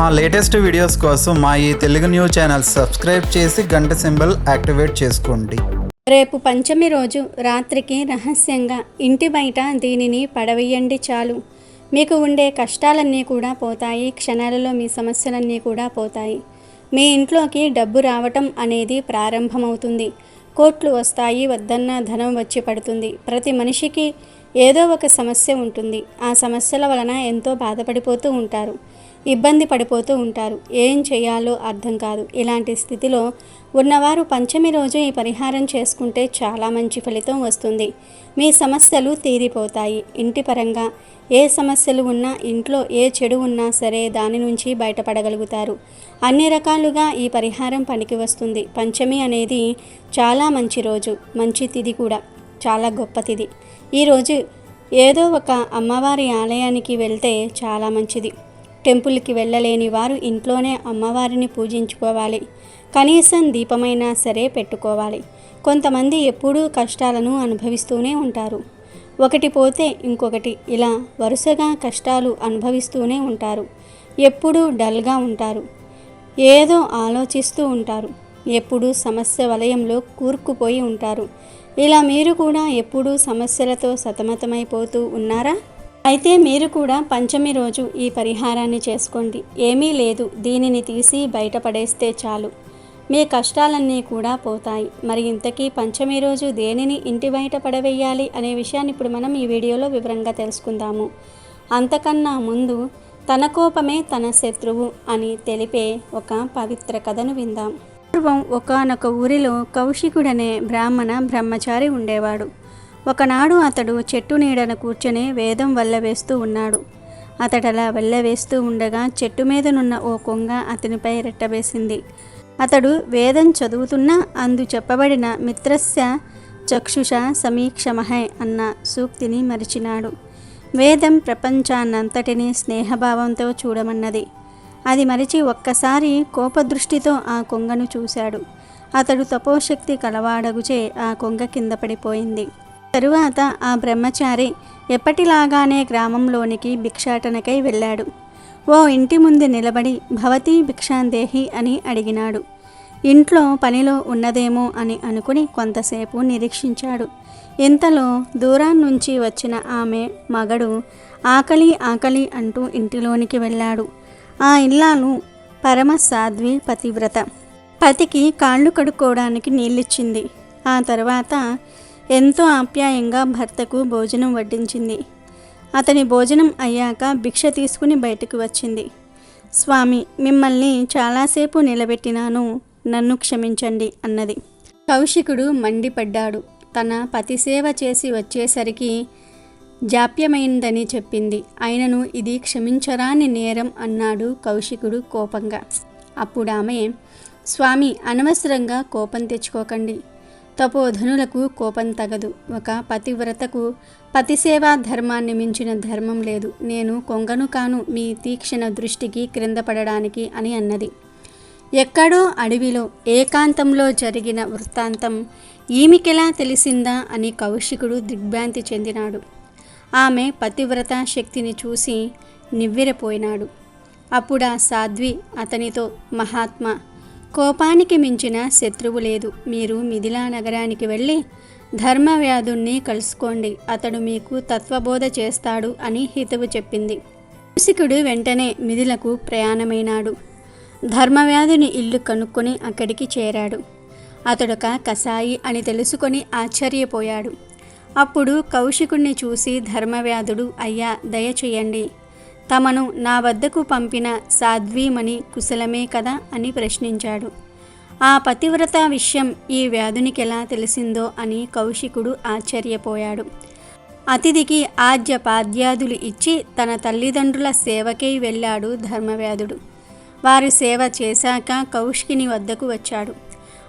మా latest videos కోసం మా ఈ తెలుగు న్యూస్ ఛానల్ సబ్స్క్రైబ్ చేసి గంట సింబల్ యాక్టివేట్ చేసుకోండి. రేపు పంచమి రోజు రాత్రికి రహస్యంగా ఇంటి బయట దీనిని పడవేయండి చాలు. మీకు ఉండే కష్టాలన్నీ కూడా పోతాయి క్షణాలలో మీ సమస్యలన్నీ కూడా పోతాయి. మీ ఇంట్లోకి డబ్బు రావటం అనేది ప్రారంభమవుతుంది. కోట్లు వస్తాయి వద్దన్న ధనం వచ్చి పడుతుంది. ప్రతి మనిషికి ఏదో ఒక సమస్య ఉంటుంది. ఆ సమస్యల వలన ఎంతో బాధపడిపోతూ ఉంటారు. ఇబ్బంది పడిపోతూ ఉంటారు. ఏం చేయాలో అర్థం కాదు. ఇలాంటి స్థితిలో ఉన్నవారు పంచమి రోజు ఈ పరిహారం చేసుకుంటే చాలా మంచి ఫలితం వస్తుంది. మీ సమస్యలు తీరిపోతాయి. ఇంటి పరంగా ఏ సమస్యలు ఉన్నా ఇంట్లో ఏ చెడు ఉన్నా సరే దాని నుంచి బయటపడగలుగుతారు. అన్ని రకాలుగా ఈ పరిహారం పనికి వస్తుంది. పంచమి అనేది చాలా మంచి రోజు. మంచి తిది కూడా. చాలా గొప్ప తిది. ఈరోజు ఏదో ఒక అమ్మవారి ఆలయానికి వెళ్తే చాలా మంచిది. టెంపుల్కి వెళ్ళలేని వారు ఇంట్లోనే అమ్మవారిని పూజించుకోవాలి. కనీసం దీపమైనా సరే పెట్టుకోవాలి. కొంతమంది ఎప్పుడూ కష్టాలను అనుభవిస్తూనే ఉంటారు. ఒకటి పోతే ఇంకొకటి ఇలా వరుసగా కష్టాలు అనుభవిస్తూనే ఉంటారు. ఎప్పుడూ డల్గా ఉంటారు. ఏదో ఆలోచిస్తూ ఉంటారు. ఎప్పుడూ సమస్య వలయంలో కూరుకుపోయి ఉంటారు. ఇలా మీరు కూడా ఎప్పుడూ సమస్యలతో సతమతమైపోతూ ఉన్నారా? అయితే మీరు కూడా పంచమి రోజు ఈ పరిహారాన్ని చేసుకోండి. ఏమీ లేదు. దీనిని తీసి బయటపడేస్తే చాలు. మీ కష్టాలన్నీ కూడా పోతాయి. మరి ఇంతకీ పంచమి రోజు దేనిని ఇంటి బయట పడవేయాలి అనే విషయాన్ని ఇప్పుడు మనం ఈ వీడియోలో వివరంగా తెలుసుకుందాము. అంతకన్నా ముందు తన కోపమే తన శత్రువు అని తెలిపే ఒక పవిత్ర కథను విందాం. పూర్వం ఒకనొక ఊరిలో కౌశికుడనే బ్రాహ్మణ బ్రహ్మచారి ఉండేవాడు. ఒకనాడు అతడు చెట్టు నీడన కూర్చొని వేదం వల్లవేస్తూ ఉన్నాడు. అతడలా వెళ్ళవేస్తూ ఉండగా చెట్టు మీదనున్న ఓ కొంగ అతనిపై రెట్టవేసింది అతడు వేదం చదువుతున్నా అందు చెప్పబడిన మిత్రస్య చక్షుష సమీక్షమహై అన్న సూక్తిని మరిచినాడు. వేదం ప్రపంచాన్నంతటినీ స్నేహభావంతో చూడమన్నది. అది మరిచి ఒక్కసారి కోపదృష్టితో ఆ కొంగను చూశాడు. అతడు తపోశక్తి కలవాడగుచే ఆ కొంగ కింద పడిపోయింది. తరువాత ఆ బ్రహ్మచారి ఎప్పటిలాగానే గ్రామంలోనికి భిక్షాటనకై వెళ్ళాడు. ఓ ఇంటి ముందు నిలబడి భవతి భిక్షాందేహి అని అడిగినాడు. ఇంట్లో పనిలో ఉన్నదేమో అని అనుకుని కొంతసేపు నిరీక్షించాడు. ఇంతలో దూరాన్నుంచి వచ్చిన ఆమె మగడు ఆకలి ఆకలి అంటూ ఇంటిలోనికి వెళ్ళాడు. ఆ ఇల్లాలు పరమ సాధ్వి పతివ్రత. పతికి కాళ్ళు కడుక్కోవడానికి నీళ్ళిచ్చింది. ఆ తర్వాత ఎంతో ఆప్యాయంగా భర్తకు భోజనం వడ్డించింది. అతని భోజనం అయ్యాక భిక్ష తీసుకుని బయటకు వచ్చింది. స్వామి మిమ్మల్ని చాలాసేపు నిలబెట్టినాను నన్ను క్షమించండి అన్నది. కౌశికుడు మండిపడ్డాడు. తన పతిసేవ చేసి వచ్చేసరికి జాప్యమైందని చెప్పింది. ఆయనను ఇది క్షమించరాని నేరం అన్నాడు కౌశికుడు కోపంగా. అప్పుడు ఆమె స్వామి అనవసరంగా కోపం తెచ్చుకోకండి. తపోధనులకు కోపం తగదు. ఒక పతివ్రతకు పతిసేవా ధర్మాన్ని మించిన ధర్మం లేదు. నేను కొంగను కాను మీ తీక్షణ దృష్టికి క్రింద పడడానికి అని అన్నది. ఎక్కడో అడవిలో ఏకాంతంలో జరిగిన వృత్తాంతం ఈమెకెలా తెలిసిందా అని కౌశికుడు దిగ్భ్రాంతి చెందినాడు. ఆమె పతివ్రత శక్తిని చూసి నివ్వెరపోయినాడు. అప్పుడా సాధ్వి అతనితో మహాత్మా కోపానికి మించిన శత్రువు లేదు. మీరు మిథిలా నగరానికి వెళ్ళి ధర్మవ్యాధుణ్ణి కలుసుకోండి. అతడు మీకు తత్వబోధ చేస్తాడు అని హితవు చెప్పింది. కౌశికుడు వెంటనే మిథిలకు ప్రయాణమైనాడు. ధర్మవ్యాధుని ఇల్లు కనుక్కొని అక్కడికి చేరాడు. అతడొక కసాయి అని తెలుసుకొని ఆశ్చర్యపోయాడు. అప్పుడు కౌశికుణ్ణి చూసి ధర్మవ్యాధుడు అయ్యా దయచేయండి తమను నా వద్దకు పంపిన సాధ్వీమణి కుశలమే కదా అని ప్రశ్నించాడు. ఆ పతివ్రత విషయం ఈ వ్యాధునికి ఎలా తెలిసిందో అని కౌశికుడు ఆశ్చర్యపోయాడు. అతిథికి ఆద్య పాద్యాదులు ఇచ్చి తన తల్లిదండ్రుల సేవకై వెళ్ళాడు ధర్మవ్యాధుడు. వారు సేవ చేశాక కౌశికిని వద్దకు వచ్చాడు.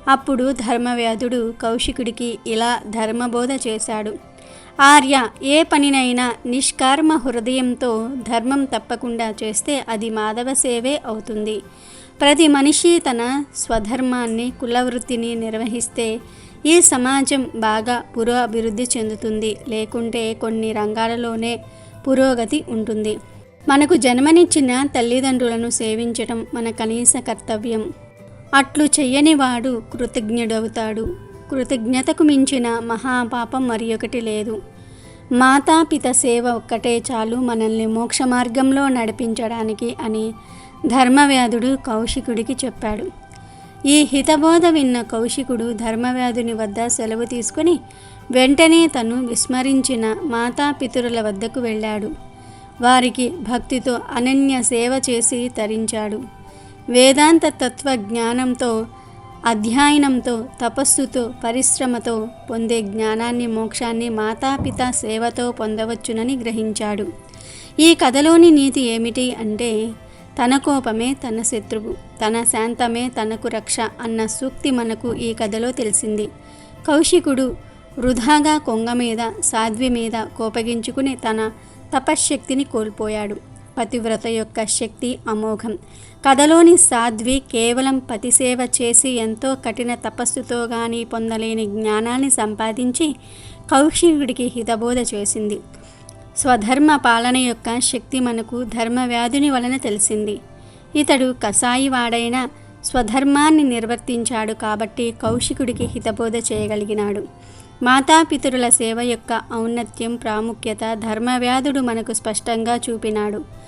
అప్పుడు ధర్మవ్యాధుడు కౌశికుడికి ఇలా ధర్మబోధ చేశాడు. ఆర్య ఏ పనినైనా నిష్కర్మ హృదయంతో ధర్మం తప్పకుండా చేస్తే అది మాధవ సేవే అవుతుంది. ప్రతి మనిషి తన స్వధర్మాన్ని కులవృత్తిని నిర్వహిస్తే ఈ సమాజం బాగా పురోభివృద్ధి చెందుతుంది. లేకుంటే కొన్ని రంగాలలోనే పురోగతి ఉంటుంది. మనకు జన్మనిచ్చిన తల్లిదండ్రులను సేవించటం మన కనీస కర్తవ్యం. అట్లు చెయ్యని వాడు కృతజ్ఞుడవుతాడు. కృతజ్ఞతకు మించిన మహాపాపం మరి ఒకటి లేదు. మాతాపిత సేవ ఒక్కటే చాలు మనల్ని మోక్ష మార్గంలో నడిపించడానికి అని ధర్మవ్యాధుడు కౌశికుడికి చెప్పాడు. ఈ హితబోధ విన్న కౌశికుడు ధర్మవ్యాధుని వద్ద సెలవు తీసుకుని వెంటనే తను విస్మరించిన మాతాపితరుల వద్దకు వెళ్ళాడు. వారికి భక్తితో అనన్య సేవ చేసి తరించాడు. వేదాంత తత్వ జ్ఞానంతో అధ్యయనంతో తపస్సుతో పరిశ్రమతో పొందే జ్ఞానాన్ని మోక్షాన్ని మాతాపిత సేవతో పొందవచ్చునని గ్రహించాడు. ఈ కథలోని నీతి ఏమిటి అంటే తన కోపమే తన శత్రువు తన శాంతమే తనకు రక్ష అన్న సూక్తి మనకు ఈ కథలో తెలిసింది. కౌశికుడు వృధాగా కొంగ మీద సాధ్వి మీద కోపగించుకుని తన తపశ్శక్తిని కోల్పోయాడు. పతివ్రత యొక్క శక్తి అమోఘం. కథలోని సాధ్వి కేవలం పతిసేవ చేసి ఎంతో కఠిన తపస్సుతో గాని పొందలేని జ్ఞానాన్ని సంపాదించి కౌశికుడికి హితబోధ చేసింది. స్వధర్మ పాలన యొక్క శక్తి మనకు ధర్మవ్యాధుని వలన తెలిసింది. ఇతడు కసాయివాడైన స్వధర్మాన్ని నిర్వర్తించాడు కాబట్టి కౌశికుడికి హితబోధ చేయగలిగినాడు. మాతాపితరుల సేవ యొక్క ఔన్నత్యం ప్రాముఖ్యత ధర్మవ్యాధుడు మనకు స్పష్టంగా చూపినాడు.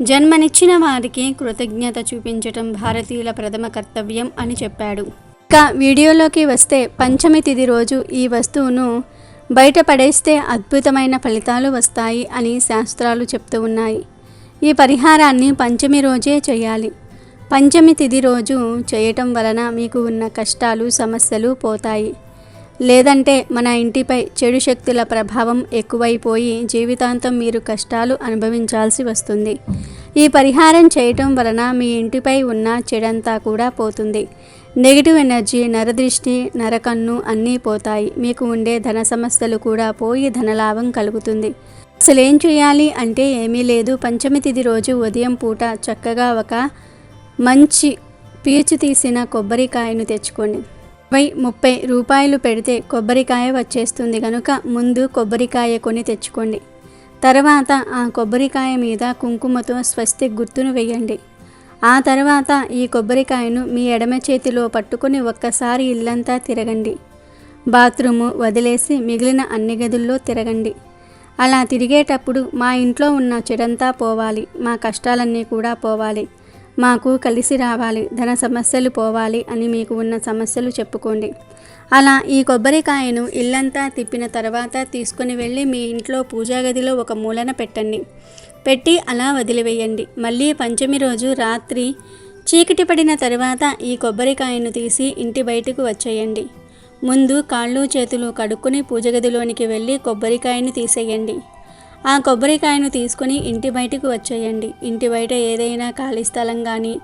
జన్మనిచ్చిన వారికి కృతజ్ఞత చూపించటం భారతీయుల ప్రథమ కర్తవ్యం అని చెప్పాడు. ఇక వీడియోలోకి వస్తే పంచమి తిది రోజు ఈ వస్తువును బయట పడేస్తే అద్భుతమైన ఫలితాలు వస్తాయి అని శాస్త్రాలు చెప్తూ ఉన్నాయి. ఈ పరిహారాన్ని పంచమి రోజే చేయాలి. పంచమి తిది రోజు చేయటం వలన మీకు ఉన్న కష్టాలు సమస్యలు పోతాయి. లేదంటే మన ఇంటిపై చెడు శక్తుల ప్రభావం ఎక్కువైపోయి జీవితాంతం మీరు కష్టాలు అనుభవించాల్సి వస్తుంది. ఈ పరిహారం చేయటం వలన మీ ఇంటిపై ఉన్న చెడంతా కూడా పోతుంది. నెగిటివ్ ఎనర్జీ నరదృష్టి నరకన్ను అన్నీ పోతాయి. మీకు ఉండే ధన సమస్యలు కూడా పోయి ధనలాభం కలుగుతుంది. అసలు ఏం చేయాలి అంటే ఏమీ లేదు. పంచమి తిది రోజు ఉదయం పూట చక్కగా ఒక మంచి పీచు తీసిన కొబ్బరికాయను తెచ్చుకోండి. ఇరవై ముప్పై రూపాయలు పెడితే కొబ్బరికాయ వచ్చేస్తుంది కనుక ముందు కొబ్బరికాయ కొని తెచ్చుకోండి. తర్వాత ఆ కొబ్బరికాయ మీద కుంకుమతో స్వస్తి గుర్తును వేయండి ఆ తర్వాత ఈ కొబ్బరికాయను మీ ఎడమ చేతిలో పట్టుకొని ఒక్కసారి ఇల్లంతా తిరగండి. బాత్రూము వదిలేసి మిగిలిన అన్ని గదుల్లో తిరగండి. అలా తిరిగేటప్పుడు మా ఇంట్లో ఉన్న చెడంతా పోవాలి మా కష్టాలన్నీ కూడా పోవాలి. మాకు కలిసి రావాలి ధన సమస్యలు పోవాలి అని మీకు ఉన్న సమస్యలు చెప్పుకోండి. అలా ఈ కొబ్బరికాయను ఇల్లంతా తిప్పిన తర్వాత తీసుకుని వెళ్ళి మీ ఇంట్లో పూజా గదిలో ఒక మూలన పెట్టండి. పెట్టి అలా వదిలివేయండి. మళ్ళీ పంచమి రోజు రాత్రి చీకటి పడిన తర్వాత ఈ కొబ్బరికాయను తీసి ఇంటి బయటకు వచ్చేయండి. ముందు కాళ్ళు చేతులు కడుక్కుని పూజ గదిలోనికి వెళ్ళి కొబ్బరికాయను తీసేయండి. ఆ కొబ్బరికాయను తీసుకుని ఇంటి బయటకు వచ్చేయండి. ఇంటి బయట ఏదైనా ఖాళీ స్థలం కానీ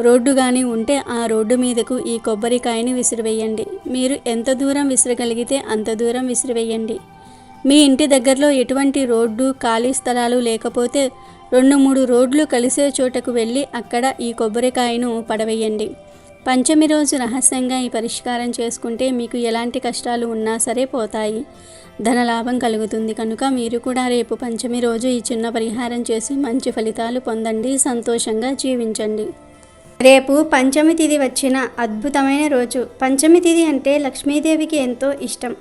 రోడ్డు కానీ ఉంటే ఆ రోడ్డు మీదకు ఈ కొబ్బరికాయని విసిరివేయండి. మీరు ఎంత దూరం విసిరగలిగితే అంత దూరం విసిరివేయండి. మీ ఇంటి దగ్గరలో ఎటువంటి రోడ్డు ఖాళీ స్థలాలు లేకపోతే రెండు మూడు రోడ్లు కలిసే చోటకు వెళ్ళి అక్కడ ఈ కొబ్బరికాయను పడవేయండి. పంచమి రోజు రహస్యంగా ఈ పరిష్కారం చేసుకుంటే మీకు ఎలాంటి కష్టాలు ఉన్నా సరే పోతాయి. ధనలాభం కలుగుతుంది. కనుక మీరు కూడా రేపు పంచమి రోజు ఈ చిన్న పరిహారం చేసి మంచి ఫలితాలు పొందండి. సంతోషంగా జీవించండి. రేపు పంచమి తిథి వచ్చిన అద్భుతమైన రోజు. పంచమి తిథి అంటే లక్ష్మీదేవికి ఎంతో ఇష్టం.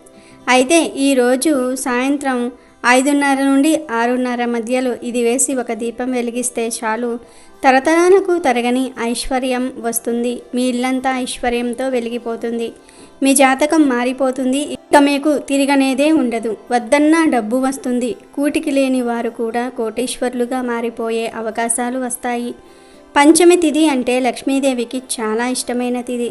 అయితే ఈరోజు సాయంత్రం ఐదున్నర నుండి ఆరున్నర మధ్యలో ఇది వేసి ఒక దీపం వెలిగిస్తే చాలు. తరతరాలకు తరగని ఐశ్వర్యం వస్తుంది. మీ ఇల్లంతా ఐశ్వర్యంతో వెలిగిపోతుంది. మీ జాతకం మారిపోతుంది. తమకు మీకు తిరగనేదే ఉండదు. వద్దన్నా డబ్బు వస్తుంది. కూటికి లేని వారు కూడా కోటేశ్వర్లుగా మారిపోయే అవకాశాలు వస్తాయి. పంచమి తిథి అంటే లక్ష్మీదేవికి చాలా ఇష్టమైన తిథి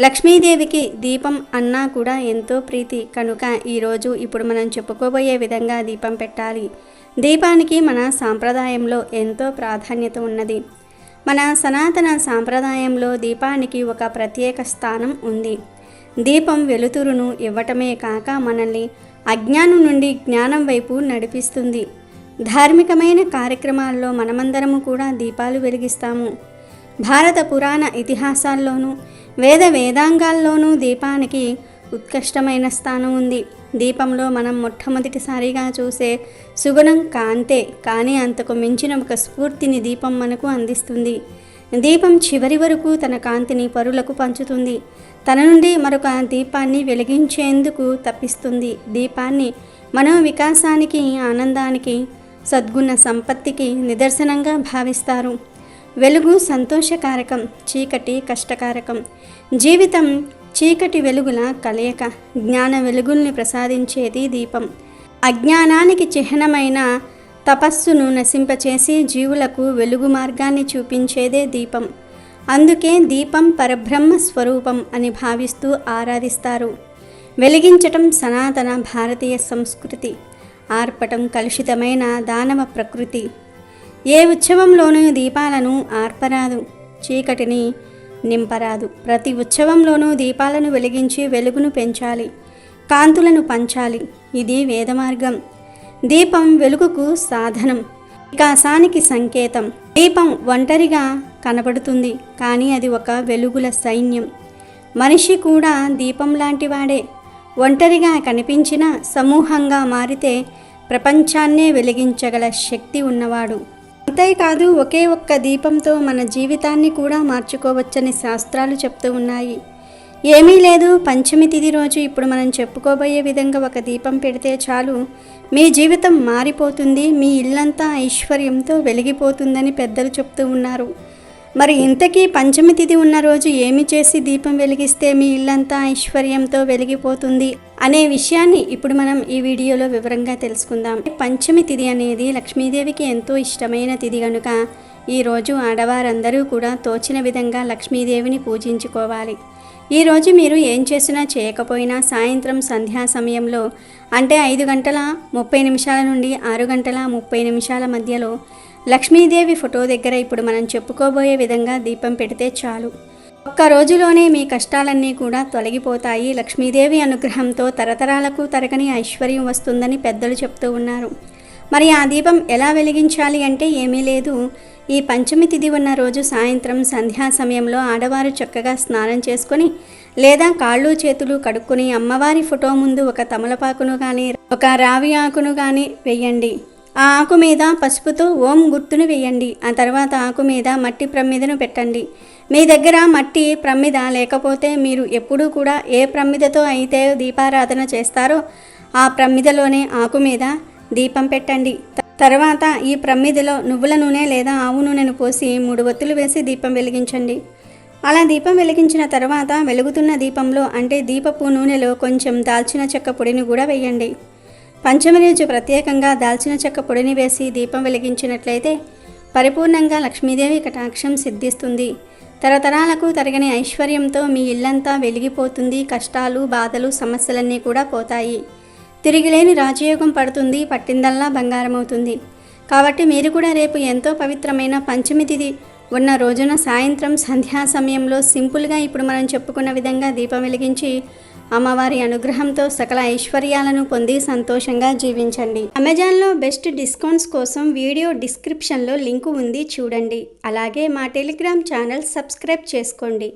లక్ష్మీదేవికి దీపం అన్నా కూడా ఎంతో ప్రీతి. కనుక ఈరోజు ఇప్పుడు మనం చెప్పుకోబోయే విధంగా దీపం పెట్టాలి. దీపానికి మన సాంప్రదాయంలో ఎంతో ప్రాధాన్యత ఉన్నది. మన సనాతన సాంప్రదాయంలో దీపానికి ఒక ప్రత్యేక స్థానం ఉంది. దీపం వెలుతురును ఇవ్వటమే కాక మనల్ని అజ్ఞానం నుండి జ్ఞానం వైపు నడిపిస్తుంది. ధార్మికమైన కార్యక్రమాల్లో మనమందరము కూడా దీపాలు వెలిగిస్తాము. భారత పురాణ ఇతిహాసాల్లోనూ వేద వేదాంగాల్లోనూ దీపానికి ఉత్కృష్టమైన స్థానం ఉంది. దీపంలో మనం మొట్టమొదటిసారిగా చూసే సుగుణం కాంతే కానీ అంతకు మించిన ఒక స్ఫూర్తిని దీపం మనకు అందిస్తుంది. దీపం చివరి వరకు తన కాంతిని పరులకు పంచుతుంది. తన నుండి మరొక దీపాన్ని వెలిగించేందుకు తప్పిస్తుంది. దీపాన్ని మనో వికాసానికి ఆనందానికి సద్గుణ సంపత్తికి నిదర్శనంగా భావిస్తారు. వెలుగు సంతోషకారకం చీకటి కష్టకారకం. జీవితం చీకటి వెలుగుల కలయిక జ్ఞాన వెలుగుల్ని ప్రసాదించేది దీపం. అజ్ఞానానికి చిహ్నమైన తపస్సును నశింపచేసి జీవులకు వెలుగు మార్గాన్ని చూపించేదే దీపం. అందుకే దీపం పరబ్రహ్మ స్వరూపం అని భావిస్తూ ఆరాధిస్తారు. వెలిగించటం సనాతన భారతీయ సంస్కృతి ఆర్పటం కలుషితమైన దానవ ప్రకృతి. ఏ ఉత్సవంలోనూ దీపాలను ఆర్పరాదు చీకటిని నింపరాదు. ప్రతి ఉత్సవంలోనూ దీపాలను వెలిగించి వెలుగును పెంచాలి కాంతులను పంచాలి. ఇది వేదమార్గం. దీపం వెలుగుకు సాధనం. వికాసానికి సంకేతం. దీపం ఒంటరిగా కనబడుతుంది కానీ అది ఒక వెలుగుల సైన్యం. మనిషి కూడా దీపం లాంటివాడే ఒంటరిగా కనిపించిన సమూహంగా మారితే ప్రపంచాన్నే వెలిగించగల శక్తి ఉన్నవాడు. అంతేకాదు ఒకే ఒక్క దీపంతో మన జీవితాన్ని కూడా మార్చుకోవచ్చని శాస్త్రాలు చెప్తూ ఉన్నాయి. ఏమీ లేదు. పంచమి తిథి రోజు ఇప్పుడు మనం చెప్పుకోబోయే విధంగా ఒక దీపం పెడితే చాలు. మీ జీవితం మారిపోతుంది. మీ ఇల్లంతా ఐశ్వర్యంతో వెలిగిపోతుందని పెద్దలు చెప్తూ ఉన్నారు. మరి ఇంతకీ పంచమి తిథి ఉన్న రోజు ఏమి చేసి దీపం వెలిగిస్తే మీ ఇల్లంతా ఐశ్వర్యంతో వెలిగిపోతుంది అనే విషయాన్ని ఇప్పుడు మనం ఈ వీడియోలో వివరంగా తెలుసుకుందాం. పంచమి తిథి అనేది లక్ష్మీదేవికి ఎంతో ఇష్టమైన తిథి కనుక ఈరోజు ఆడవారందరూ కూడా తోచిన విధంగా లక్ష్మీదేవిని పూజించుకోవాలి. ఈరోజు మీరు ఏం చేసినా చేయకపోయినా సాయంత్రం సంధ్యా సమయంలో అంటే ఐదు గంటల ముప్పై నిమిషాల నుండి ఆరు గంటల ముప్పై నిమిషాల మధ్యలో లక్ష్మీదేవి ఫోటో దగ్గర ఇప్పుడు మనం చెప్పుకోబోయే విధంగా దీపం పెడితే చాలు. ఒక్క రోజులోనే మీ కష్టాలన్నీ కూడా తొలగిపోతాయి. లక్ష్మీదేవి అనుగ్రహంతో తరతరాలకు తరగని ఐశ్వర్యం వస్తుందని పెద్దలు చెప్తూ ఉన్నారు. మరి ఆ దీపం ఎలా వెలిగించాలి అంటే ఏమీ లేదు. ఈ పంచమి తిథి ఉన్న రోజు సాయంత్రం సంధ్యా సమయంలో ఆడవారు చక్కగా స్నానం చేసుకొని లేదా కాళ్ళు చేతులు కడుక్కుని అమ్మవారి ఫోటో ముందు ఒక తమలపాకును కానీ ఒక రావి ఆకును కానీ వేయండి. ఆ ఆకు మీద పసుపుతో ఓం గుర్తును వేయండి. ఆ తర్వాత ఆకు మీద మట్టి ప్రమిదను పెట్టండి. మీ దగ్గర మట్టి ప్రమిద లేకపోతే మీరు ఎప్పుడూ కూడా ఏ ప్రమిదతో అయితే దీపారాధన చేస్తారో ఆ ప్రమిదలోనే ఆకు మీద దీపం పెట్టండి. తర్వాత ఈ ప్రమ్మిదిలో నువ్వుల నూనె లేదా ఆవు నూనెను పోసి మూడు ఒత్తులు వేసి దీపం వెలిగించండి. అలా దీపం వెలిగించిన తర్వాత వెలుగుతున్న దీపంలో అంటే దీపపు నూనెలో కొంచెం దాల్చిన చెక్క పొడిని కూడా వేయండి. పంచమరోజు ప్రత్యేకంగా దాల్చిన చెక్క పొడిని వేసి దీపం వెలిగించినట్లయితే పరిపూర్ణంగా లక్ష్మీదేవి కటాక్షం సిద్ధిస్తుంది. తరతరాలకు తరగని ఐశ్వర్యంతో మీ ఇల్లంతా వెలిగిపోతుంది. కష్టాలు బాధలు సమస్యలన్నీ కూడా పోతాయి. తిరిగిలేని రాజయోగం పడుతుంది పట్టిందల్లా బంగారం అవుతుంది కాబట్టి మీరు కూడా రేపు ఎంతో పవిత్రమైన పంచమి తిథి ఉన్న రోజున సాయంత్రం సంధ్యా సమయంలో సింపుల్గా ఇప్పుడు మనం చెప్పుకున్న విధంగా దీపం వెలిగించి అమ్మవారి అనుగ్రహంతో సకల ఐశ్వర్యాలను పొంది సంతోషంగా జీవించండి. అమెజాన్లో బెస్ట్ డిస్కౌంట్స్ కోసం వీడియో డిస్క్రిప్షన్లో లింకు ఉంది చూడండి. అలాగే మా టెలిగ్రామ్ ఛానల్ సబ్స్క్రైబ్ చేసుకోండి.